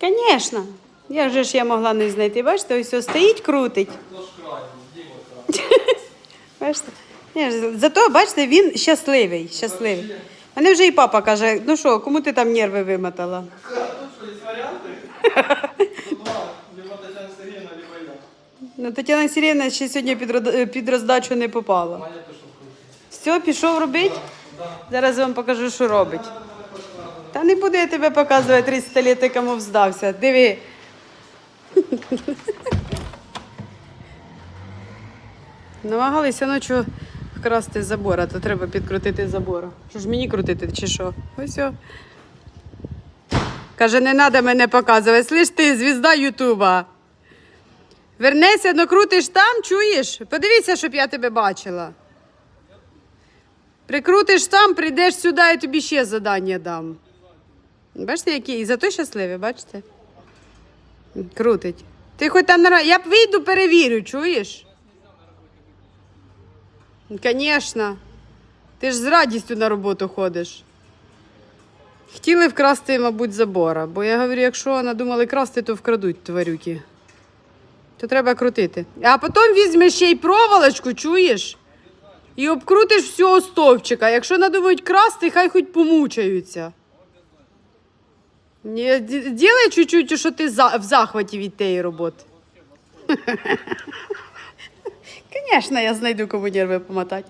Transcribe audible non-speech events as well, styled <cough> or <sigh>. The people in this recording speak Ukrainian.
Звісно. Як же ж я могла не знайти? Бачите, ось ось стоїть, крутить. <laughs> Бачите? Зато, бачите, він щасливий. щасливий. Мене вже і папа каже, ну що, кому ти там нерви вимотала? <laughs> Ну, Тетяна Сірєна ще сьогодні під, роздачу не попала. Все, пішов робити? Зараз вам покажу, що робить. Та не буду я тебе показувати 300 літ, кому здався. Диви. Намагалися ночі вкрасти з забора, то треба підкрутити забор. Що ж мені крутити, чи що? Ось. о. Каже, не треба мене показувати. Слиш ти, звізда Ютуба. Вернися, ну крутиш там, чуєш? Подивіться, щоб я тебе бачила. Прикрутиш там, прийдеш сюди, я тобі ще задання дам. Бачите, які? І зато щасливі, бачите? Крутить. Ти хоч там на Я вийду, перевірю, чуєш? Звісно. Ти ж з радістю на роботу ходиш. Хотіли вкрасти, мабуть, забора, бо я говорю, якщо надумали красти, то вкрадуть тварюки. То треба крутити. А потім візьмеш ще й проволочку, чуєш? І обкрутиш всього стовпчика. Якщо надумають красти, хай хоч помучаються. Ні, Ділай чуть-чуть, що ти в захваті від тієї роботи. Звісно, я знайду кому нерви помотати.